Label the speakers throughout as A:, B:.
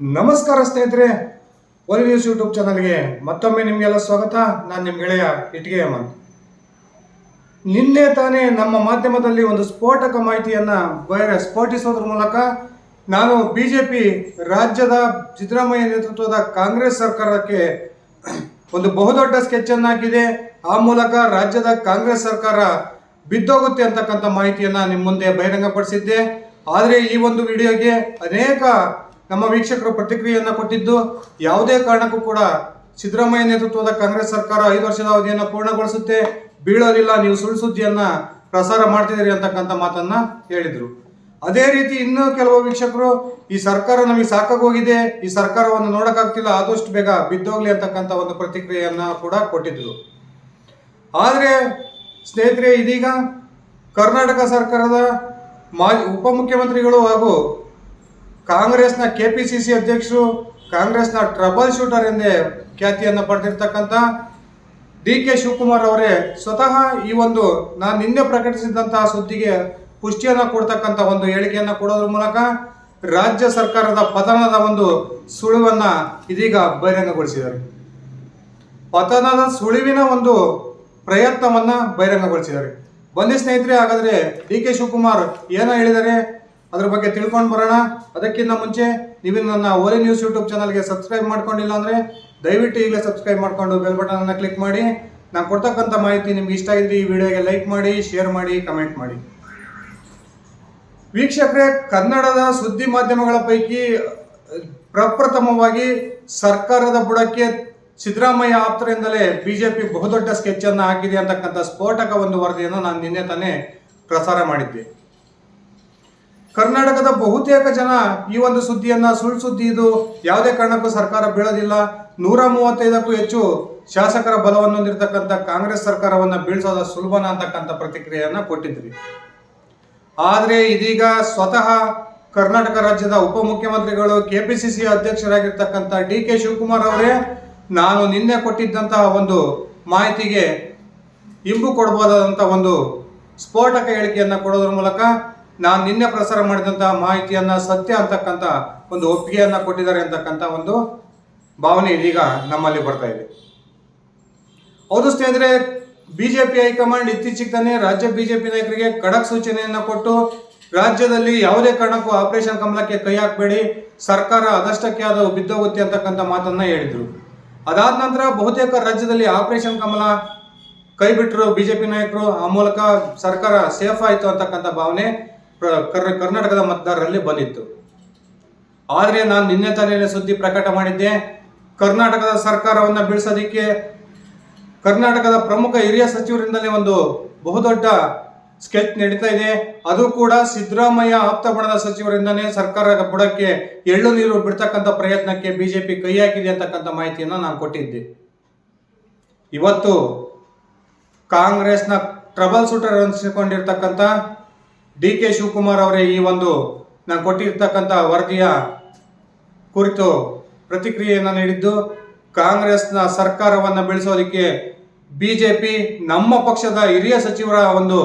A: ನಮಸ್ಕಾರ ಸ್ನೇಹಿತರೆ ಒಲಿ ನ್ಯೂಸ್ ಯೂಟ್ಯೂಬ್ ಚಾನಲ್ಗೆ ಮತ್ತೊಮ್ಮೆ ನಿಮಗೆಲ್ಲ ಸ್ವಾಗತ. ನಾನು ನಿಮ್ಮ ಗೆಳೆಯ ಇಟ್ಗೆ ಹೇಮಂತ್ ನಿನ್ನೆ ತಾನೇ ನಮ್ಮ ಮಾಧ್ಯಮದಲ್ಲಿ ಒಂದು ಸ್ಫೋಟಕ ಮಾಹಿತಿಯನ್ನ ಬೇರೆ ಸ್ಫೋಟಿಸೋದ್ರ ಮೂಲಕ ನಾನು ಬಿ ಜೆ ಪಿ ರಾಜ್ಯದ ಸಿದ್ದರಾಮಯ್ಯ ನೇತೃತ್ವದ ಕಾಂಗ್ರೆಸ್ ಸರ್ಕಾರಕ್ಕೆ ಒಂದು ಬಹುದೊಡ್ಡ ಸ್ಕೆಚ್ ಅನ್ನು ಹಾಕಿದೆ. ಆ ಮೂಲಕ ರಾಜ್ಯದ ಕಾಂಗ್ರೆಸ್ ಸರ್ಕಾರ ಬಿದ್ದೋಗುತ್ತೆ ಅಂತಕ್ಕಂಥ ಮಾಹಿತಿಯನ್ನ ನಿಮ್ಮ ಮುಂದೆ ಬಹಿರಂಗಪಡಿಸಿದ್ದೆ. ಆದರೆ ಈ ಒಂದು ವಿಡಿಯೋಗೆ ಅನೇಕ ನಮ್ಮ ವೀಕ್ಷಕರು ಪ್ರತಿಕ್ರಿಯೆಯನ್ನು ಕೊಟ್ಟಿದ್ದು ಯಾವುದೇ ಕಾರಣಕ್ಕೂ ಕೂಡ ಸಿದ್ದರಾಮಯ್ಯ ನೇತೃತ್ವದ ಕಾಂಗ್ರೆಸ್ ಸರ್ಕಾರ ಐದು ವರ್ಷದ ಅವಧಿಯನ್ನು ಪೂರ್ಣಗೊಳಿಸುತ್ತೆ ಬೀಳೋದಿಲ್ಲ ನೀವು ಸುಳ್ಳು ಸುದ್ದಿಯನ್ನು ಪ್ರಸಾರ ಮಾಡ್ತಿದ್ದೀರಿ ಅಂತಕ್ಕಂಥ ಮಾತನ್ನ ಹೇಳಿದರು. ಅದೇ ರೀತಿ ಇನ್ನೂ ಕೆಲವು ವೀಕ್ಷಕರು, ಈ ಸರ್ಕಾರ ನಮಗೆ ಸಾಕಾಗೋಗಿದೆ, ಈ ಸರ್ಕಾರವನ್ನು ನೋಡೋಕ್ಕಾಗ್ತಿಲ್ಲ, ಆದಷ್ಟು ಬೇಗ ಬಿದ್ದೋಗ್ಲಿ ಅಂತಕ್ಕಂಥ ಒಂದು ಪ್ರತಿಕ್ರಿಯೆಯನ್ನ ಕೂಡ ಕೊಟ್ಟಿದ್ದರು ಆದರೆ ಸ್ನೇಹಿತರೆ, ಇದೀಗ ಕರ್ನಾಟಕ ಸರ್ಕಾರದ ಮಾಜಿ ಉಪಮುಖ್ಯಮಂತ್ರಿಗಳು ಹಾಗೂ ಕಾಂಗ್ರೆಸ್ನ ಕೆ ಪಿ ಸಿ ಸಿ ಅಧ್ಯಕ್ಷರು, ಕಾಂಗ್ರೆಸ್ನ ಟ್ರಬಲ್ ಶೂಟರ್ ಎಂದೇ ಖ್ಯಾತಿಯನ್ನು ಪಡೆದಿರ್ತಕ್ಕಂಥ ಡಿ ಕೆ ಶಿವಕುಮಾರ್ ಅವರೇ ಸ್ವತಃ ಈ ಒಂದು ನಾನು ನಿನ್ನೆ ಪ್ರಕಟಿಸಿದಂತಹ ಸುದ್ದಿಗೆ ಪುಷ್ಟಿಯನ್ನು ಕೊಡ್ತಕ್ಕಂಥ ಒಂದು ಹೇಳಿಕೆಯನ್ನು ಕೊಡೋದ್ರ ಮೂಲಕ ರಾಜ್ಯ ಸರ್ಕಾರದ ಪತನದ ಒಂದು ಸುಳಿವನ್ನ ಇದೀಗ ಬಹಿರಂಗಗೊಳಿಸಿದ್ದಾರೆ. ಪತನದ ಸುಳಿವಿನ ಒಂದು ಪ್ರಯತ್ನವನ್ನ ಬಹಿರಂಗಗೊಳಿಸಿದ್ದಾರೆ. ಬನ್ನಿ ಸ್ನೇಹಿತರೆ, ಹಾಗಾದ್ರೆ ಡಿ ಕೆ ಶಿವಕುಮಾರ್ ಏನ ಹೇಳಿದ್ದಾರೆ? ಅದ್ರ ಬಗ್ಗೆ ತಿಳ್ಕೊಂಡು ಬರೋಣ. ಅದಕ್ಕಿಂತ ಮುಂಚೆ ನೀವು ನನ್ನ ಓಲಿ ನ್ಯೂಸ್ ಯೂಟ್ಯೂಬ್ ಚಾನಲ್ಗೆ ಸಬ್ಸ್ಕ್ರೈಬ್ ಮಾಡ್ಕೊಂಡಿಲ್ಲ ಅಂದ್ರೆ ದಯವಿಟ್ಟು ಈಗಲೇ ಸಬ್ಸ್ಕ್ರೈಬ್ ಮಾಡ್ಕೊಂಡು ಬೆಲ್ ಬಟನ್ ಅನ್ನ ಕ್ಲಿಕ್ ಮಾಡಿ. ನಾನು ಕೊಡ್ತಕ್ಕಂಥ ಮಾಹಿತಿ ನಿಮ್ಗೆ ಇಷ್ಟ ಆಗಿದ್ರೆ ಈ ವಿಡಿಯೋಗೆ ಲೈಕ್ ಮಾಡಿ, ಶೇರ್ ಮಾಡಿ, ಕಮೆಂಟ್ ಮಾಡಿ. ವೀಕ್ಷಕರೇ, ಕನ್ನಡದ ಸುದ್ದಿ ಮಾಧ್ಯಮಗಳ ಪೈಕಿ ಪ್ರಪ್ರಥಮವಾಗಿ ಸರ್ಕಾರದ ಬುಡಕ್ಕೆ ಸಿದ್ದರಾಮಯ್ಯ ಆಪ್ತರಿಂದಲೇ ಬಿಜೆಪಿ ಬಹುದೊಡ್ಡ ಸ್ಕೆಚ್ ಅನ್ನು ಹಾಕಿದೆ ಅಂತಕ್ಕಂಥ ಸ್ಫೋಟಕ ಒಂದು ವರದಿಯನ್ನು ನಾನು ನಿನ್ನೆ ತಾನೇ ಪ್ರಸಾರ ಮಾಡಿದ್ದೆ. ಕರ್ನಾಟಕದ ಬಹುತೇಕ ಜನ ಈ ಒಂದು ಸುದ್ದಿಯನ್ನ ಸುಳ್ಳು ಸುದ್ದಿ ಇದು ಯಾವುದೇ ಕಾರಣಕ್ಕೂ ಸರ್ಕಾರ ಬೀಳೋದಿಲ್ಲ. ನೂರ ಮೂವತ್ತೈದಕ್ಕೂ ಹೆಚ್ಚು ಶಾಸಕರ ಬಲವನ್ನು ಹೊಂದಿರತಕ್ಕಂಥ ಕಾಂಗ್ರೆಸ್ ಸರ್ಕಾರವನ್ನ ಬೀಳಿಸೋದ ಸುಲಭನ ಅಂತಕ್ಕಂಥ ಪ್ರತಿಕ್ರಿಯೆಯನ್ನ ಕೊಟ್ಟಿದ್ರಿ. ಆದರೆ ಇದೀಗ ಸ್ವತಃ ಕರ್ನಾಟಕ ರಾಜ್ಯದ ಉಪಮುಖ್ಯಮಂತ್ರಿಗಳು, ಕೆಪಿಸಿಸಿ ಅಧ್ಯಕ್ಷರಾಗಿರ್ತಕ್ಕಂಥ ಡಿ ಕೆ ಶಿವಕುಮಾರ್ ಅವರೇ ನಾನು ನಿನ್ನೆ ಕೊಟ್ಟಿದ್ದಂತಹ ಒಂದು ಮಾಹಿತಿಗೆ ಇಂಬು ಕೊಡಬಹುದಾದಂಥ ಒಂದು ಸ್ಫೋಟಕ ಹೇಳಿಕೆಯನ್ನು ಕೊಡೋದ್ರ ಮೂಲಕ ನಾನು ನಿನ್ನೆ ಪ್ರಸಾರ ಮಾಡಿದಂತಹ ಮಾಹಿತಿಯನ್ನ ಸತ್ಯ ಅಂತಕ್ಕಂಥ ಒಂದು ಒಪ್ಪಿಗೆಯನ್ನ ಕೊಟ್ಟಿದ್ದಾರೆ ಅಂತಕ್ಕಂಥ ಒಂದು ಭಾವನೆ ಇದೀಗ ನಮ್ಮಲ್ಲಿ ಬರ್ತಾ ಇದೆ. ಹೌದು ಸ್ನೇಹಿತರೆ, ಬಿಜೆಪಿ ಹೈಕಮಾಂಡ್ ಇತ್ತೀಚೆಗೆ ತಾನೇ ರಾಜ್ಯ ಬಿಜೆಪಿ ನಾಯಕರಿಗೆ ಖಡಕ್ ಸೂಚನೆಯನ್ನ ಕೊಟ್ಟು ರಾಜ್ಯದಲ್ಲಿ ಯಾವುದೇ ಕಾರಣಕ್ಕೂ ಆಪರೇಷನ್ ಕಮಲಕ್ಕೆ ಕೈ ಹಾಕಬೇಡಿ, ಸರ್ಕಾರ ಅದಷ್ಟಕ್ಕೆ ಅದು ಬಿದ್ದೋಗುತ್ತೆ ಅಂತಕ್ಕಂಥ ಮಾತನ್ನ ಹೇಳಿದ್ರು. ಅದಾದ ನಂತರ ಬಹುತೇಕ ರಾಜ್ಯದಲ್ಲಿ ಆಪರೇಷನ್ ಕಮಲ ಕೈ ಬಿಟ್ಟರು ಬಿಜೆಪಿ ನಾಯಕರು, ಆ ಮೂಲಕ ಸರ್ಕಾರ ಸೇಫ್ ಆಯಿತು ಅಂತಕ್ಕಂಥ ಭಾವನೆ ಕರ್ನಾಟಕದ ಮತದಾರರಲ್ಲಿ ಬಂದಿತ್ತು. ಆದರೆ ನಾನು ನಿನ್ನೆ ತಾನೇ ಸುದ್ದಿ ಪ್ರಕಟ ಮಾಡಿದ್ದೆ, ಕರ್ನಾಟಕದ ಸರ್ಕಾರವನ್ನ ಬೀಳ್ಸೋದಿಕ್ಕೆ ಕರ್ನಾಟಕದ ಪ್ರಮುಖ ಹಿರಿಯ ಸಚಿವರಿಂದಲೇ ಒಂದು ಬಹುದೊಡ್ಡ ಸ್ಕೆಚ್ ನಡೀತಾ ಇದೆ. ಅದು ಕೂಡ ಸಿದ್ದರಾಮಯ್ಯ ಆಪ್ತ ಬಣದ ಸಚಿವರಿಂದನೇ ಸರ್ಕಾರ ಬುಡಕ್ಕೆ ಎಳ್ಳು ನೀರು ಬಿಡ್ತಕ್ಕಂಥ ಪ್ರಯತ್ನಕ್ಕೆ ಬಿಜೆಪಿ ಕೈ ಹಾಕಿದೆ ಅಂತಕ್ಕಂಥ ಮಾಹಿತಿಯನ್ನು ನಾನು ಕೊಟ್ಟಿದ್ದೆ. ಇವತ್ತು ಕಾಂಗ್ರೆಸ್ನ ಟ್ರಬಲ್ ಸೂಟರ್ ಅನಿಸಿಕೊಂಡಿರ್ತಕ್ಕಂಥ ಡಿ ಕೆ ಶಿವಕುಮಾರ್ ಅವರೇ ಈ ಒಂದು ನಾನು ಕೊಟ್ಟಿರ್ತಕ್ಕಂಥ ವರದಿಯ ಕುರಿತು ಪ್ರತಿಕ್ರಿಯೆಯನ್ನು ನೀಡಿದ್ದು, ಕಾಂಗ್ರೆಸ್ನ ಸರ್ಕಾರವನ್ನು ಬೆಳೆಸೋದಕ್ಕೆ ಬಿ ಜೆ ಪಿ ನಮ್ಮ ಪಕ್ಷದ ಹಿರಿಯ ಸಚಿವರ ಒಂದು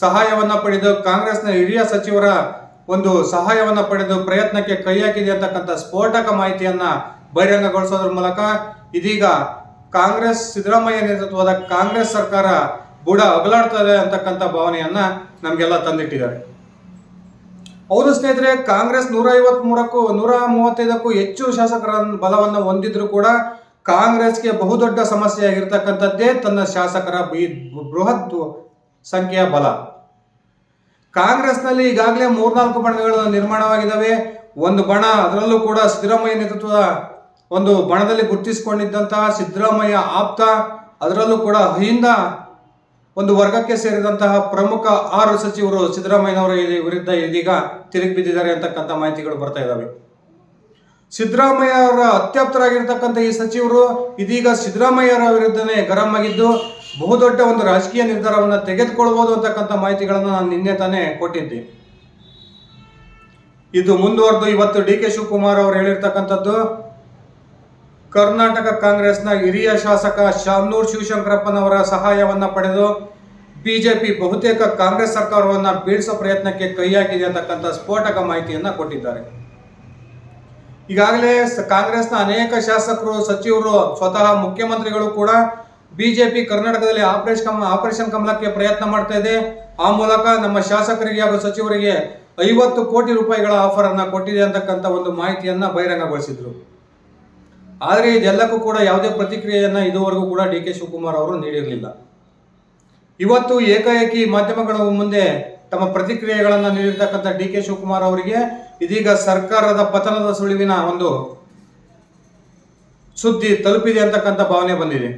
A: ಸಹಾಯವನ್ನು ಪಡೆದು, ಕಾಂಗ್ರೆಸ್ನ ಹಿರಿಯ ಸಚಿವರ ಒಂದು ಸಹಾಯವನ್ನು ಪಡೆದು ಪ್ರಯತ್ನಕ್ಕೆ ಕೈ ಹಾಕಿದೆ ಅಂತಕ್ಕಂಥ ಸ್ಫೋಟಕ ಮಾಹಿತಿಯನ್ನು ಬಹಿರಂಗಗೊಳಿಸೋದ್ರ ಮೂಲಕ ಇದೀಗ ಕಾಂಗ್ರೆಸ್ ಸಿದ್ದರಾಮಯ್ಯ ನೇತೃತ್ವದ ಕಾಂಗ್ರೆಸ್ ಸರ್ಕಾರ ಬುಡ ಅಗಲಾಡ್ತದೆ ಅಂತಕ್ಕಂಥ ಭಾವನೆಯನ್ನ ನಮಗೆಲ್ಲ ತಂದಿಟ್ಟಿದ್ದಾರೆ. ಹೌದು ಸ್ನೇಹಿತರೆ, ಕಾಂಗ್ರೆಸ್ ನೂರ ಐವತ್ ಮೂರಕ್ಕೂ ನೂರ ಮೂವತ್ತೈದಕ್ಕೂ ಹೆಚ್ಚು ಶಾಸಕರ ಬಲವನ್ನು ಹೊಂದಿದ್ರು ಕೂಡ ಕಾಂಗ್ರೆಸ್ಗೆ ಬಹುದೊಡ್ಡ ಸಮಸ್ಯೆ ಆಗಿರ್ತಕ್ಕಂಥದ್ದೇ ತನ್ನ ಶಾಸಕರ ಬೃಹತ್ ಸಂಖ್ಯೆಯ ಬಲ. ಕಾಂಗ್ರೆಸ್ನಲ್ಲಿ ಈಗಾಗಲೇ ಮೂರ್ನಾಲ್ಕು ಬಣಗಳು ನಿರ್ಮಾಣವಾಗಿದ್ದಾವೆ ಒಂದು ಬಣ ಅದರಲ್ಲೂ ಕೂಡ ಸಿದ್ದರಾಮಯ್ಯ ನೇತೃತ್ವದ ಒಂದು ಬಣದಲ್ಲಿ ಗುರುತಿಸಿಕೊಂಡಿದ್ದಂತಹ ಸಿದ್ದರಾಮಯ್ಯ ಆಪ್ತ ಅದರಲ್ಲೂ ಕೂಡ ಅಹಿಂದ ಒಂದು ವರ್ಗಕ್ಕೆ ಸೇರಿದಂತಹ ಪ್ರಮುಖ ಆರು ಸಚಿವರು ಸಿದ್ದರಾಮಯ್ಯನವರ ವಿರುದ್ಧ ಇದೀಗ ತಿರುಗಿ ಬಿದ್ದಿದ್ದಾರೆ ಅಂತಕ್ಕಂಥ ಮಾಹಿತಿಗಳು ಬರ್ತಾ ಇದ್ದಾವೆ ಸಿದ್ದರಾಮಯ್ಯ ಅವರ ಅತ್ಯಪ್ತರಾಗಿರ್ತಕ್ಕಂಥ ಈ ಸಚಿವರು ಇದೀಗ ಸಿದ್ದರಾಮಯ್ಯರ ವಿರುದ್ಧನೇ ಗರಂ ಆಗಿದ್ದು ಬಹುದೊಡ್ಡ ಒಂದು ರಾಜಕೀಯ ನಿರ್ಧಾರವನ್ನು ತೆಗೆದುಕೊಳ್ಬಹುದು ಅಂತಕ್ಕಂಥ ಮಾಹಿತಿಗಳನ್ನು ನಾನು ನಿನ್ನೆ ತಾನೇ ಕೊಟ್ಟಿದ್ದೆ. ಇದು ಮುಂದುವರೆದು ಇವತ್ತು ಡಿ ಕೆ ಶಿವಕುಮಾರ್ ಅವರು ಹೇಳಿರ್ತಕ್ಕಂಥದ್ದು ಕರ್ನಾಟಕ ಕಾಂಗ್ರೆಸ್ನ ಹಿರಿಯ ಶಾಸಕ ಶಾಮನೂರ್ ಶಿವಶಂಕರಪ್ಪನವರ ಸಹಾಯವನ್ನು ಪಡೆದು ಬಿಜೆಪಿ ಬಹುತೇಕ ಕಾಂಗ್ರೆಸ್ ಸರ್ಕಾರವನ್ನ ಬೀಳಿಸೋ ಪ್ರಯತ್ನಕ್ಕೆ ಕೈ ಹಾಕಿದೆ ಅಂತಕ್ಕಂಥ ಸ್ಫೋಟಕ ಮಾಹಿತಿಯನ್ನು ಕೊಟ್ಟಿದ್ದಾರೆ. ಈಗಾಗಲೇ ಕಾಂಗ್ರೆಸ್ನ ಅನೇಕ ಶಾಸಕರು, ಸಚಿವರು, ಸ್ವತಃ ಮುಖ್ಯಮಂತ್ರಿಗಳು ಕೂಡ ಬಿಜೆಪಿ ಕರ್ನಾಟಕದಲ್ಲಿ ಆಪರೇಷನ್ ಕಮ, ಆಪರೇಷನ್ ಕಮಲಕ್ಕೆ ಪ್ರಯತ್ನ ಮಾಡ್ತಾ ಇದೆ. ಆ ಮೂಲಕ ನಮ್ಮ ಶಾಸಕರಿಗೆ ಹಾಗೂ ಸಚಿವರಿಗೆ ಐವತ್ತು ಕೋಟಿ ರೂಪಾಯಿಗಳ ಆಫರ್ ಅನ್ನ ಕೊಟ್ಟಿದೆ ಅಂತಕ್ಕಂಥ ಒಂದು ಮಾಹಿತಿಯನ್ನ ಬಹಿರಂಗಗೊಳಿಸಿದ್ರು. ಆದರೆ ಇದೆಲ್ಲಕ್ಕೂ ಕೂಡ ಯಾವುದೇ ಪ್ರತಿಕ್ರಿಯೆಯನ್ನು ಇದುವರೆಗೂ ಕೂಡ ಡಿ ಕೆ ಶಿವಕುಮಾರ್ ಅವರು ನೀಡಿರಲಿಲ್ಲ. ಇವತ್ತು ಏಕಾಏಕಿ ಮಾಧ್ಯಮಗಳ ಮುಂದೆ ತಮ್ಮ ಪ್ರತಿಕ್ರಿಯೆಗಳನ್ನು ನೀಡಿರ್ತಕ್ಕಂಥ ಡಿ ಕೆ ಶಿವಕುಮಾರ್ ಅವರಿಗೆ ಇದೀಗ ಸರ್ಕಾರದ ಪತನದ ಸುಳಿವಿನ ಒಂದು ಸುದ್ದಿ ತಲುಪಿದೆ ಅಂತಕ್ಕಂಥ ಭಾವನೆ ಬಂದಿದೆ.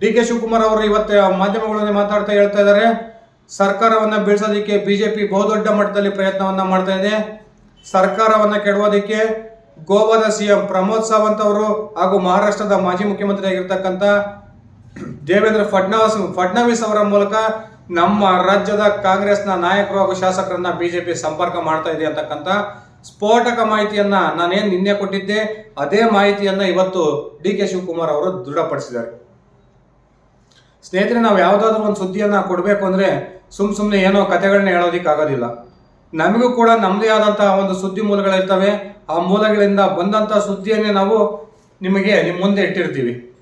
A: ಡಿ ಕೆ ಶಿವಕುಮಾರ್ ಅವರು ಇವತ್ತು ಮಾಧ್ಯಮಗಳನ್ನೇ ಮಾತಾಡ್ತಾ ಹೇಳ್ತಾ ಇದ್ದಾರೆ, ಸರ್ಕಾರವನ್ನ ಬೀಳ್ಸೋದಕ್ಕೆ ಬಿಜೆಪಿ ಬಹುದೊಡ್ಡ ಮಟ್ಟದಲ್ಲಿ ಪ್ರಯತ್ನವನ್ನ ಮಾಡ್ತಾ ಇದೆ, ಸರ್ಕಾರವನ್ನ ಕೆಡವೋದಕ್ಕೆ ಗೋವಾದ ಸಿಎಂ ಪ್ರಮೋದ್ ಸಾವಂತ್ ಅವರು ಹಾಗೂ ಮಹಾರಾಷ್ಟ್ರದ ಮಾಜಿ ಮುಖ್ಯಮಂತ್ರಿ ಆಗಿರ್ತಕ್ಕಂಥ ದೇವೇಂದ್ರ ಫಡ್ನವೀಸ್ ಫಡ್ನವೀಸ್ ಅವರ ಮೂಲಕ ನಮ್ಮ ರಾಜ್ಯದ ಕಾಂಗ್ರೆಸ್ನ ನಾಯಕರು ಹಾಗೂ ಶಾಸಕರನ್ನ ಬಿಜೆಪಿ ಸಂಪರ್ಕ ಮಾಡ್ತಾ ಇದೆ ಅಂತಕ್ಕಂಥ ಸ್ಫೋಟಕ ಮಾಹಿತಿಯನ್ನ ನಾನೇನು ನಿನ್ನೆ ಕೊಟ್ಟಿದ್ದೆ, ಅದೇ ಮಾಹಿತಿಯನ್ನ ಇವತ್ತು ಡಿ ಕೆ ಶಿವಕುಮಾರ್ ಅವರು ದೃಢಪಡಿಸಿದ್ದಾರೆ. ಸ್ನೇಹಿತರೆ, ನಾವು ಯಾವುದಾದ್ರೂ ಒಂದು ಸುದ್ದಿಯನ್ನ ಕೊಡಬೇಕು ಅಂದ್ರೆ ಸುಮ್ ಸುಮ್ಮನೆ ಏನೋ ಕಥೆಗಳನ್ನ ಹೇಳೋದಿಕ್ಕೆ ಆಗೋದಿಲ್ಲ ನಮಗೂ ಕೂಡ ನಮ್ಮದೇ ಆದಂತಹ ಒಂದು ಸುದ್ದಿ ಮೂಲಗಳಿರ್ತವೆ ಆ ಮೂಲಗಳಿಂದ ಬಂದಂಥ ಸುದ್ದಿಯನ್ನೇ ನಾವು ನಿಮಗೆ ನಿಮ್ಮ ಮುಂದೆ ಇಟ್ಟಿರ್ತೀವಿ.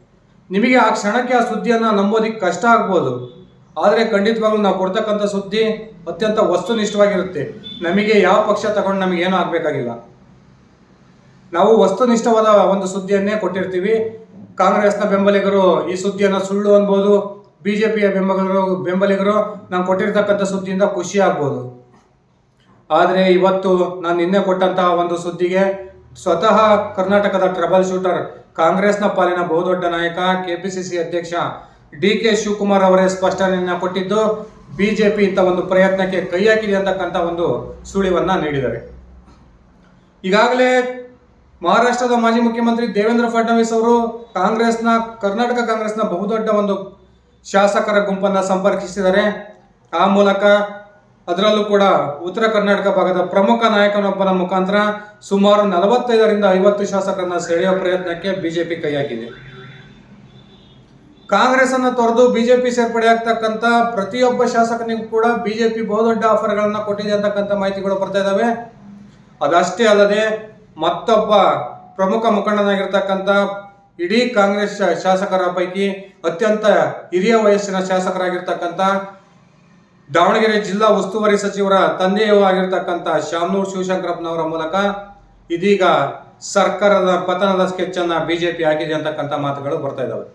A: ನಿಮಗೆ ಆ ಕ್ಷಣಕ್ಕೆ ಆ ಸುದ್ದಿಯನ್ನು ನಂಬೋದಿಕ್ಕೆ ಕಷ್ಟ ಆಗ್ಬೋದು. ಆದರೆ ಖಂಡಿತವಾಗ್ಲೂ ನಾವು ಕೊಡ್ತಕ್ಕಂಥ ಸುದ್ದಿ ಅತ್ಯಂತ ವಸ್ತುನಿಷ್ಠವಾಗಿರುತ್ತೆ. ನಮಗೆ ಯಾವ ಪಕ್ಷ ತಗೊಂಡು ನಮಗೆ ಏನೂ ಆಗಬೇಕಾಗಿಲ್ಲ. ನಾವು ವಸ್ತುನಿಷ್ಠವಾದ ಒಂದು ಸುದ್ದಿಯನ್ನೇ ಕೊಟ್ಟಿರ್ತೀವಿ. ಕಾಂಗ್ರೆಸ್ನ ಬೆಂಬಲಿಗರು ಈ ಸುದ್ದಿಯನ್ನು ಸುಳ್ಳು ಅನ್ಬೋದು. ಬಿಜೆಪಿಯ ಬೆಂಬಲಿಗರು ಬೆಂಬಲಿಗರು ನಾವು ಕೊಟ್ಟಿರ್ತಕ್ಕಂಥ ಸುದ್ದಿಯಿಂದ ಖುಷಿ ಆಗ್ಬೋದು. ಆದರೆ ಇವತ್ತು ನಾನು ನಿನ್ನೆ ಕೊಟ್ಟಂತಹ ಒಂದು ಸುದ್ದಿಗೆ ಸ್ವತಃ ಕರ್ನಾಟಕದ ಟ್ರಬಲ್ ಶೂಟರ್ ಕಾಂಗ್ರೆಸ್ನ ಪಾಲಿನ ಬಹುದೊಡ್ಡ ನಾಯಕ, ಕೆಪಿಸಿಸಿ ಅಧ್ಯಕ್ಷ ಡಿ ಕೆ ಶಿವಕುಮಾರ್ ಅವರೇ ಸ್ಪಷ್ಟನೆಯನ್ನು ಕೊಟ್ಟಿದ್ದು, ಬಿಜೆಪಿ ಇಂಥ ಒಂದು ಪ್ರಯತ್ನಕ್ಕೆ ಕೈ ಹಾಕಿದೆ ಅಂತಕ್ಕಂಥ ಒಂದು ಸುಳಿವನ್ನು ನೀಡಿದ್ದಾರೆ. ಈಗಾಗಲೇ ಮಹಾರಾಷ್ಟ್ರದ ಮಾಜಿ ಮುಖ್ಯಮಂತ್ರಿ ದೇವೇಂದ್ರ ಫಡ್ನವೀಸ್ ಅವರು ಕಾಂಗ್ರೆಸ್ನ, ಕರ್ನಾಟಕ ಕಾಂಗ್ರೆಸ್ನ ಬಹುದೊಡ್ಡ ಒಂದು ಶಾಸಕರ ಗುಂಪನ್ನ ಸಂಪರ್ಕಿಸಿದ್ದಾರೆ. ಆ ಮೂಲಕ ಅದರಲ್ಲೂ ಕೂಡ ಉತ್ತರ ಕರ್ನಾಟಕ ಭಾಗದ ಪ್ರಮುಖ ನಾಯಕನೊಬ್ಬನ ಮುಖಾಂತರ ಸುಮಾರು ನಲವತ್ತೈದರಿಂದ ಐವತ್ತು ಶಾಸಕರನ್ನ ಸೆಳೆಯುವ ಪ್ರಯತ್ನಕ್ಕೆ ಬಿಜೆಪಿ ಕೈ ಹಾಕಿದೆ ಕಾಂಗ್ರೆಸ್ ಅನ್ನ ತೊರೆದು ಬಿಜೆಪಿ ಸೇರ್ಪಡೆ ಆಗ್ತಕ್ಕಂಥ ಪ್ರತಿಯೊಬ್ಬ ಶಾಸಕನಿಗೂ ಕೂಡ ಬಿಜೆಪಿ ಬಹುದೊಡ್ಡ ಆಫರ್ಗಳನ್ನ ಕೊಟ್ಟಿದೆ ಅಂತಕ್ಕಂಥ ಮಾಹಿತಿಗಳು ಬರ್ತಾ ಇದಾವೆ. ಅದಷ್ಟೇ ಅಲ್ಲದೆ ಮತ್ತೊಬ್ಬ ಪ್ರಮುಖ ಮುಖಂಡನಾಗಿರ್ತಕ್ಕಂಥ ಇಡೀ ಕಾಂಗ್ರೆಸ್ ಶಾಸಕರ ಪೈಕಿ ಅತ್ಯಂತ ಹಿರಿಯ ವಯಸ್ಸಿನ ಶಾಸಕರಾಗಿರ್ತಕ್ಕಂಥ ದಾವಣಗೆರೆ ಜಿಲ್ಲಾ ಉಸ್ತುವಾರಿ ಸಚಿವರ ತಂದೆಯೂ ಆಗಿರ್ತಕ್ಕಂಥ ಶಾಮನೂರ್ ಶಿವಶಂಕರಪ್ಪನವರ ಮೂಲಕ ಇದೀಗ ಸರ್ಕಾರದ ಪತನದ ಸ್ಕೆಚ್ ಅನ್ನ ಬಿಜೆಪಿ ಹಾಕಿದೆ ಅಂತಕ್ಕಂಥ ಮಾತುಗಳು ಬರ್ತಾ ಇದ್ದಾವೆ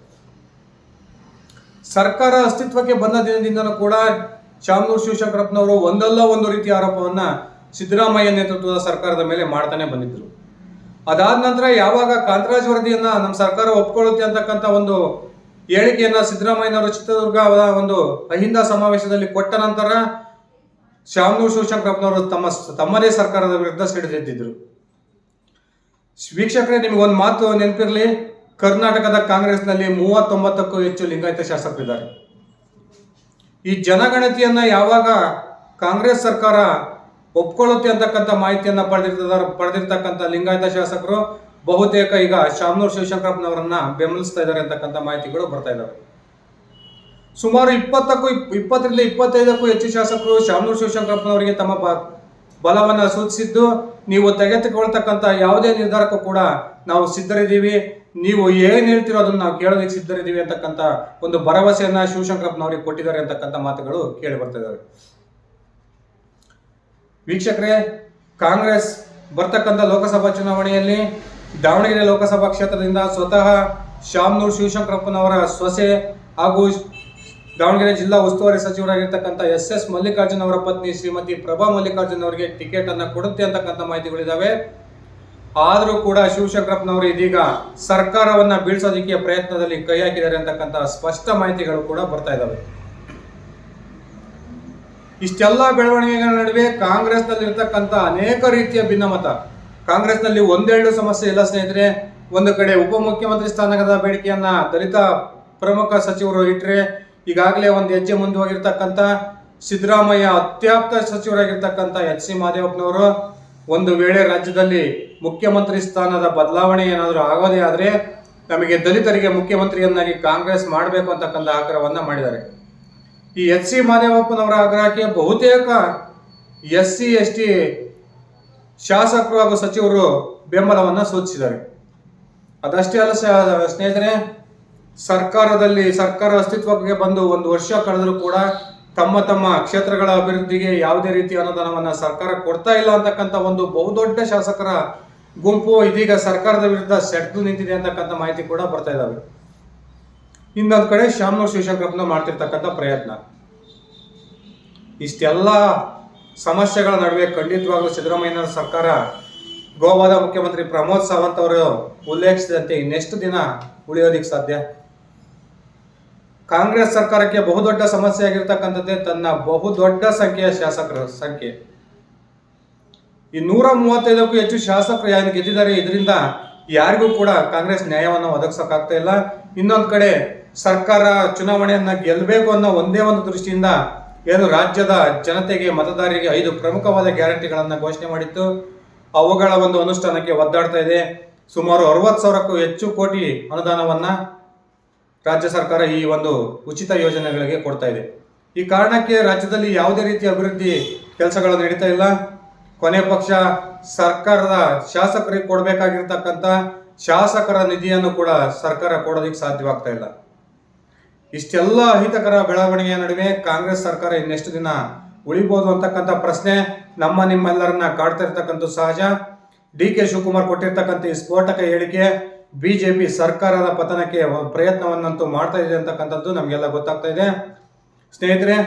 A: ಸರ್ಕಾರ ಅಸ್ತಿತ್ವಕ್ಕೆ ಬಂದ ದಿನದಿಂದಲೂ ಕೂಡ ಶಾಮನೂರ್ ಶಿವಶಂಕರಪ್ಪನವರು ಒಂದಲ್ಲ ಒಂದು ರೀತಿಯ ಆರೋಪವನ್ನ ಸಿದ್ದರಾಮಯ್ಯ ನೇತೃತ್ವದ ಸರ್ಕಾರದ ಮೇಲೆ ಮಾಡ್ತಾನೆ ಬಂದಿದ್ರು. ಅದಾದ ನಂತರ ಯಾವಾಗ ಕಾಂತರಾಜ್ ವರದಿಯನ್ನ ನಮ್ಮ ಸರ್ಕಾರ ಒಪ್ಕೊಳ್ಳುತ್ತೆ ಅಂತಕ್ಕಂಥ ಒಂದು ಹೇಳಿಕೆಯನ್ನ ಸಿದ್ದರಾಮಯ್ಯನವರು ಅವರ ಒಂದು ಅಹಿಂದ ಸಮಾವೇಶದಲ್ಲಿ ಕೊಟ್ಟ ನಂತರ ಶಾಮನೂರ್ ಶಿವಶಂಕರಪ್ಪನವರು ತಮ್ಮ ತಮ್ಮದೇ ಸರ್ಕಾರದ ವಿರುದ್ಧ ಸಿಡಿದೆದ್ದಿದ್ರು. ವೀಕ್ಷಕರೇ ಒಂದು ಮಾತು ನೆನಪಿರಲಿ. ಕರ್ನಾಟಕದ ಕಾಂಗ್ರೆಸ್ನಲ್ಲಿ ಮೂವತ್ತೊಂಬತ್ತಕ್ಕೂ ಹೆಚ್ಚು ಲಿಂಗಾಯತ ಶಾಸಕರಿದ್ದಾರೆ ಈ ಜನಗಣತಿಯನ್ನ ಯಾವಾಗ ಕಾಂಗ್ರೆಸ್ ಸರ್ಕಾರ ಒಪ್ಕೊಳ್ಳುತ್ತೆ ಅಂತಕ್ಕಂಥ ಮಾಹಿತಿಯನ್ನ ಪಡೆದಿರ್ತಾರೆ, ಪಡೆದಿರ್ತಕ್ಕಂಥ ಲಿಂಗಾಯತ ಶಾಸಕರು ಬಹುತೇಕ ಈಗ ಶಾಮನೂರ್ ಶಿವಶಂಕರಪ್ಪನವರನ್ನ ಬೆಂಬಲಿಸ್ತಾ ಇದ್ದಾರೆ ಅಂತಕ್ಕಂಥ ಮಾಹಿತಿಗಳು ಬರ್ತಾ ಇದ್ದಾವೆ ಸುಮಾರು ಇಪ್ಪತ್ತಕ್ಕೂ ಇಪ್- ಇಪ್ಪತ್ತರಿಂದ ಇಪ್ಪತ್ತೈದಕ್ಕೂ ಹೆಚ್ಚು ಶಾಸಕರು ಶಾಮನೂರ್ ಶಿವಶಂಕರಪ್ಪನವರಿಗೆ ತಮ್ಮ ಬಲವನ್ನ ಸೂಚಿಸಿದ್ದು, ನೀವು ತೆಗೆದುಕೊಳ್ತಕ್ಕಂಥ ಯಾವುದೇ ನಿರ್ಧಾರಕ್ಕೂ ಕೂಡ ನಾವು ಸಿದ್ಧರಿದ್ದೀವಿ. ನೀವು ಏನು ಹೇಳ್ತಿರೋ ಅದನ್ನ ನಾವು ಕೇಳೋದಕ್ಕೆ ಸಿದ್ಧರಿದ್ದೀವಿ ಅಂತಕ್ಕಂಥ ಒಂದು ಭರವಸೆಯನ್ನ ಶಿವಶಂಕರಪ್ಪನವರಿಗೆ ಕೊಟ್ಟಿದ್ದಾರೆ ಅಂತಕ್ಕಂಥ ಮಾತುಗಳು ಕೇಳಿ ಬರ್ತಾ ಇದ್ದಾವೆ ವೀಕ್ಷಕರೇ, ಕಾಂಗ್ರೆಸ್ ಬರ್ತಕ್ಕಂಥ ಲೋಕಸಭಾ ಚುನಾವಣೆಯಲ್ಲಿ ದಾವಣಗೆರೆ ಲೋಕಸಭಾ ಕ್ಷೇತ್ರದಿಂದ ಸ್ವತಃ ಶಾಮನೂರ್ ಶಿವಶಂಕರಪ್ಪನವರ ಸೊಸೆ ಹಾಗೂ ದಾವಣಗೆರೆ ಜಿಲ್ಲಾ ಉಸ್ತುವಾರಿ ಸಚಿವರಾಗಿರ್ತಕ್ಕಂಥ ಎಸ್ ಎಸ್ ಮಲ್ಲಿಕಾರ್ಜುನ್ ಅವರ ಪತ್ನಿ ಶ್ರೀಮತಿ ಪ್ರಭಾ ಮಲ್ಲಿಕಾರ್ಜುನ್ ಅವರಿಗೆ ಟಿಕೆಟ್ ಅನ್ನು ಕೊಡುತ್ತೆ ಅಂತಕ್ಕಂಥ ಮಾಹಿತಿಗಳಿದಾವೆ. ಆದರೂ ಕೂಡ ಶಿವಶಂಕರಪ್ಪನವರು ಇದೀಗ ಸರ್ಕಾರವನ್ನ ಬೀಳ್ಸೋದಕ್ಕೆ ಪ್ರಯತ್ನದಲ್ಲಿ ಕೈ ಹಾಕಿದ್ದಾರೆ ಅಂತಕ್ಕಂಥ ಸ್ಪಷ್ಟ ಮಾಹಿತಿಗಳು ಕೂಡ ಬರ್ತಾ ಇದಾವೆ. ಇಷ್ಟೆಲ್ಲ ಬೆಳವಣಿಗೆಗಳ ನಡುವೆ ಕಾಂಗ್ರೆಸ್ನಲ್ಲಿರ್ತಕ್ಕಂಥ ಅನೇಕ ರೀತಿಯ ಭಿನ್ನಮತ ಕಾಂಗ್ರೆಸ್ನಲ್ಲಿ ಒಂದೆರಡು ಸಮಸ್ಯೆ ಇಲ್ಲ, ಸ್ನೇಹಿತರೆ. ಒಂದು ಕಡೆ ಉಪಮುಖ್ಯಮಂತ್ರಿ ಸ್ಥಾನದ ಬೇಡಿಕೆಯನ್ನ ದಲಿತ ಪ್ರಮುಖ ಸಚಿವರು ಇಟ್ಟರೆ ಈಗಾಗಲೇ ಒಂದು ಹೆಜ್ಜೆ ಮುಂದೆ ಹೋಗಿರ್ತಕ್ಕಂಥ ಸಿದ್ದರಾಮಯ್ಯ ಅತ್ಯಾಪ್ತ ಸಚಿವರಾಗಿರ್ತಕ್ಕಂಥ ಎಚ್ ಸಿ ಮಹದೇವಪ್ಪನವರು ಒಂದು ವೇಳೆ ರಾಜ್ಯದಲ್ಲಿ ಮುಖ್ಯಮಂತ್ರಿ ಸ್ಥಾನದ ಬದಲಾವಣೆ ಏನಾದರೂ ಆಗೋದೇ ಆದರೆ ನಮಗೆ ದಲಿತರಿಗೆ ಮುಖ್ಯಮಂತ್ರಿಯನ್ನಾಗಿ ಕಾಂಗ್ರೆಸ್ ಮಾಡಬೇಕು ಅಂತಕ್ಕಂಥ ಆಗ್ರಹವನ್ನ ಮಾಡಿದ್ದಾರೆ. ಈ ಎಚ್ ಸಿ ಮಹದೇವಪ್ಪನವರ ಆಗ್ರಹಕ್ಕೆ ಬಹುತೇಕ ಎಸ್ ಸಿ, ಎಸ್ ಟಿ ಶಾಸಕರು ಹಾಗೂ ಸಚಿವರು ಬೆಂಬಲವನ್ನು ಸೂಚಿಸಿದ್ದಾರೆ. ಅದಷ್ಟೇ ಅಲ್ಲ ಸ್ನೇಹಿತರೆ, ಸರ್ಕಾರದಲ್ಲಿ ಸರ್ಕಾರ ಅಸ್ತಿತ್ವಕ್ಕೆ ಬಂದು ಒಂದು ವರ್ಷ ಕಳೆದರೂ ಕೂಡ ತಮ್ಮ ತಮ್ಮ ಕ್ಷೇತ್ರಗಳ ಅಭಿವೃದ್ಧಿಗೆ ಯಾವುದೇ ರೀತಿಯ ಅನುದಾನವನ್ನ ಸರ್ಕಾರ ಕೊಡ್ತಾ ಇಲ್ಲ ಅಂತಕ್ಕಂಥ ಒಂದು ಬಹುದೊಡ್ಡ ಶಾಸಕರ ಗುಂಪು ಇದೀಗ ಸರ್ಕಾರದ ವಿರುದ್ಧ ಸೆಡ್ದು ನಿಂತಿದೆ ಅಂತಕ್ಕಂಥ ಮಾಹಿತಿ ಕೂಡ ಬರ್ತಾ ಇದ್ದಾವೆ ಇನ್ನೊಂದು ಕಡೆ ಶಾಮನೂರು ಶಿವಶಂಕರಪ್ಪನ ಮಾಡ್ತಿರ್ತಕ್ಕಂಥ ಪ್ರಯತ್ನ. ಇಷ್ಟೆಲ್ಲ ಸಮಸ್ಯೆಗಳ ನಡುವೆ ಖಂಡಿತವಾಗಲೂ ಸಿದ್ದರಾಮಯ್ಯನವರ ಸರ್ಕಾರ ಗೋವಾದ ಮುಖ್ಯಮಂತ್ರಿ ಪ್ರಮೋದ್ ಸಾವಂತ್ ಅವರು ಉಲ್ಲೇಖಿಸಿದಂತೆ ಇನ್ನೆಷ್ಟು ದಿನ ಉಳಿಯೋದಿಕ್ಕೆ ಸಾಧ್ಯ? ಕಾಂಗ್ರೆಸ್ ಸರ್ಕಾರಕ್ಕೆ ಬಹುದೊಡ್ಡ ಸಮಸ್ಯೆ ಆಗಿರ್ತಕ್ಕಂಥದ್ದೇ ತನ್ನ ಬಹುದೊಡ್ಡ ಸಂಖ್ಯೆಯ ಶಾಸಕರ ಸಂಖ್ಯೆ. ಈ ನೂರ ಮೂವತ್ತೈದಕ್ಕೂ ಹೆಚ್ಚು ಶಾಸಕರು ಯಾರು ಗೆದ್ದಿದ್ದಾರೆ ಇದರಿಂದ ಯಾರಿಗೂ ಕೂಡ ಕಾಂಗ್ರೆಸ್ ನ್ಯಾಯವನ್ನು ಒದಗಿಸೋಕ್ಕಾಗ್ತಾ ಇಲ್ಲ. ಇನ್ನೊಂದು ಕಡೆ ಸರ್ಕಾರ ಚುನಾವಣೆಯನ್ನು ಗೆಲ್ಲಬೇಕು ಅನ್ನೋ ಒಂದೇ ಒಂದು ದೃಷ್ಟಿಯಿಂದ ಏನು ರಾಜ್ಯದ ಜನತೆಗೆ, ಮತದಾರರಿಗೆ ಐದು ಪ್ರಮುಖವಾದ ಗ್ಯಾರಂಟಿಗಳನ್ನು ಘೋಷಣೆ ಮಾಡಿತ್ತು. ಅವುಗಳ ಒಂದು ಅನುಷ್ಠಾನಕ್ಕೆ ಒದ್ದಾಡ್ತಾ ಇದೆ. ಸುಮಾರು ಅರವತ್ತು ಸಾವಿರಕ್ಕೂ ಹೆಚ್ಚು ಕೋಟಿ ಅನುದಾನವನ್ನು ರಾಜ್ಯ ಸರ್ಕಾರ ಈ ಒಂದು ಉಚಿತ ಯೋಜನೆಗಳಿಗೆ ಕೊಡ್ತಾ ಇದೆ. ಈ ಕಾರಣಕ್ಕೆ ರಾಜ್ಯದಲ್ಲಿ ಯಾವುದೇ ರೀತಿಯ ಅಭಿವೃದ್ಧಿ ಕೆಲಸಗಳು ನಡೀತಾ ಇಲ್ಲ. ಕೊನೆ ಪಕ್ಷ ಸರ್ಕಾರದ ಶಾಸಕರಿಗೆ ಕೊಡಬೇಕಾಗಿರ್ತಕ್ಕಂಥ ಶಾಸಕರ ನಿಧಿಯನ್ನು ಕೂಡ ಸರ್ಕಾರ ಕೊಡೋದಕ್ಕೆ ಸಾಧ್ಯವಾಗ್ತಾ ಇಲ್ಲ. ಇಷ್ಟೆಲ್ಲ ಅಹಿತಕರ ಬೆಳವಣಿಗೆಯ ನಡುವೆ ಕಾಂಗ್ರೆಸ್ ಸರ್ಕಾರ ಇನ್ನೆಷ್ಟು ದಿನ ಉಳಿಬೋದು ಅಂತಕ್ಕಂಥ ಪ್ರಶ್ನೆ ನಮ್ಮ ನಿಮ್ಮೆಲ್ಲರನ್ನ ಕಾಡ್ತಾ ಇರ್ತಕ್ಕಂಥ ಸಹಜ. ಡಿ ಕೆ ಶಿವಕುಮಾರ್ ಕೊಟ್ಟಿರ್ತಕ್ಕಂಥ ಈ ಸ್ಫೋಟಕ ಹೇಳಿಕೆ ಬಿಜೆಪಿ ಸರ್ಕಾರದ ಪತನಕ್ಕೆ ಪ್ರಯತ್ನವನ್ನಂತೂ ಮಾಡ್ತಾ ಇದೆ ಅಂತಕ್ಕಂಥದ್ದು ನಮಗೆಲ್ಲ ಗೊತ್ತಾಗ್ತಾ ಇದೆ. ಸ್ನೇಹಿತರೆ,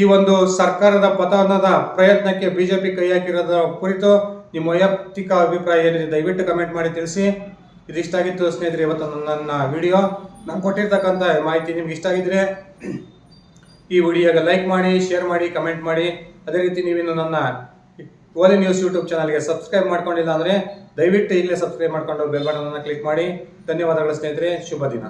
A: ಈ ಒಂದು ಸರ್ಕಾರದ ಪತನದ ಪ್ರಯತ್ನಕ್ಕೆ ಬಿಜೆಪಿ ಕೈ ಹಾಕಿರೋದ್ರ ಕುರಿತು ನಿಮ್ಮ ವೈಯಕ್ತಿಕ ಅಭಿಪ್ರಾಯ ಏನಿದೆ ದಯವಿಟ್ಟು ಕಮೆಂಟ್ ಮಾಡಿ ತಿಳಿಸಿ. ಇದಿಷ್ಟಾಗಿತ್ತು ಸ್ನೇಹಿತರೆ, ಇವತ್ತು ನನ್ನ ವಿಡಿಯೋ. ನಾನು ಕೊಟ್ಟಿರ್ತಕ್ಕಂಥ ಮಾಹಿತಿ ನಿಮ್ಗೆ ಇಷ್ಟ ಆಗಿದ್ರೆ ಈ ವಿಡಿಯೋಗೆ ಲೈಕ್ ಮಾಡಿ, ಶೇರ್ ಮಾಡಿ, ಕಮೆಂಟ್ ಮಾಡಿ. ಅದೇ ರೀತಿ ನೀವಿನ್ನು ನನ್ನ ಓಲಿ ನ್ಯೂಸ್ ಯೂಟ್ಯೂಬ್ ಚಾನಲ್ಗೆ ಸಬ್ಸ್ಕ್ರೈಬ್ ಮಾಡ್ಕೊಂಡಿಲ್ಲ ಅಂದರೆ ದಯವಿಟ್ಟು ಇಲ್ಲೇ ಸಬ್ಸ್ಕ್ರೈಬ್ ಮಾಡ್ಕೊಂಡು ಬೆಲ್ ಬಟನ್ ಕ್ಲಿಕ್ ಮಾಡಿ. ಧನ್ಯವಾದಗಳು ಸ್ನೇಹಿತರೆ, ಶುಭ ದಿನ.